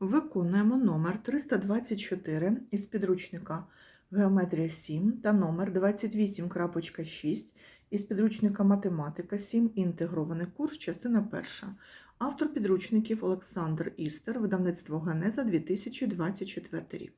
Виконуємо номер 324 із підручника Геометрія 7 та номер 28.6 із підручника Математика 7. Інтегрований курс, частина перша. Автор підручників Олександр Істер, видавництво Генеза 2024 рік.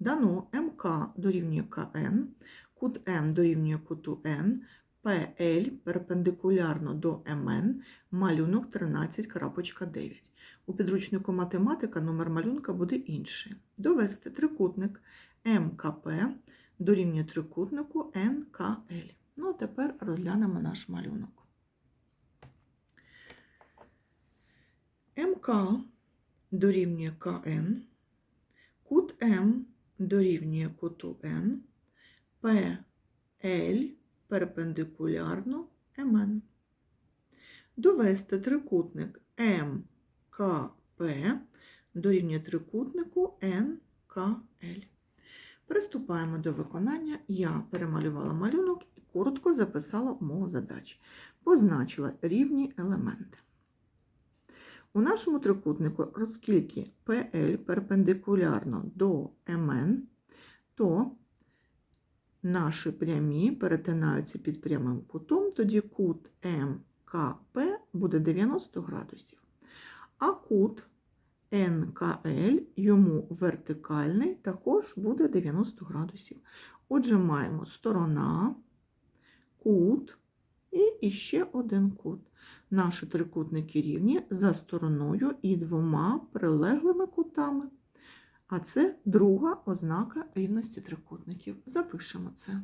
Дано МК дорівнює КН, кут М дорівнює куту Н, ПЛ перпендикулярно до МН, малюнок 13.9. У підручнику математика номер малюнка буде інший. Довести трикутник МКП дорівнює трикутнику НКЛ. Ну, а тепер розглянемо наш малюнок. МК дорівнює КН, кут М дорівнює куту Н, ПЛ перпендикулярно МН. Довести трикутник МКП дорівнює трикутнику НКЛ. Приступаємо до виконання. Я перемалювала малюнок і коротко записала умову задач. Позначила рівні елементи. У нашому трикутнику, оскільки PL перпендикулярно до МН, то наші прямі перетинаються під прямим кутом, тоді кут МКП буде 90 градусів. А кут НКЛ йому вертикальний також буде 90 градусів. Отже, маємо сторона, кут і ще один кут. Наші трикутники рівні за стороною і двома прилеглими кутами. А це друга ознака рівності трикутників. Запишемо це.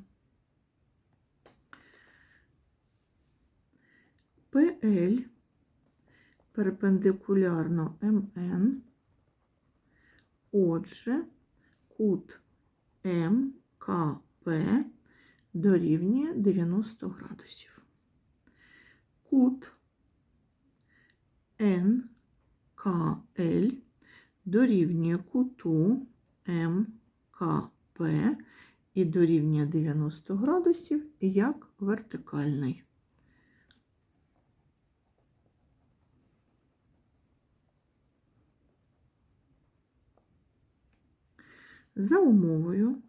ПЛ перпендикулярно МН. Отже, кут МКП дорівнює 90 градусів. Кут НКЛ дорівнює куту МКП і дорівнює 90 градусів як вертикальний. За умовою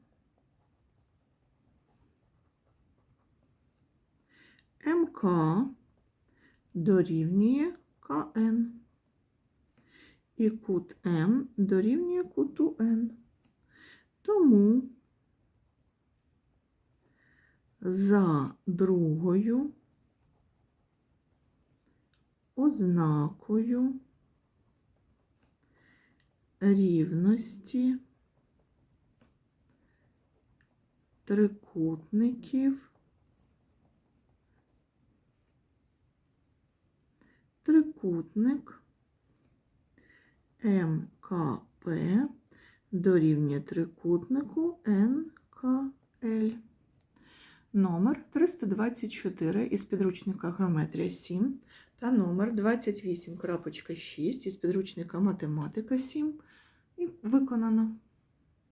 МК дорівнює КН і кут М дорівнює куту Н. Тому за другою ознакою рівності трикутників трикутник МКП дорівнює трикутнику НКЛ. Номер 324 із підручника Геометрія 7 та номер 28.6 із підручника Математика 7 і виконано.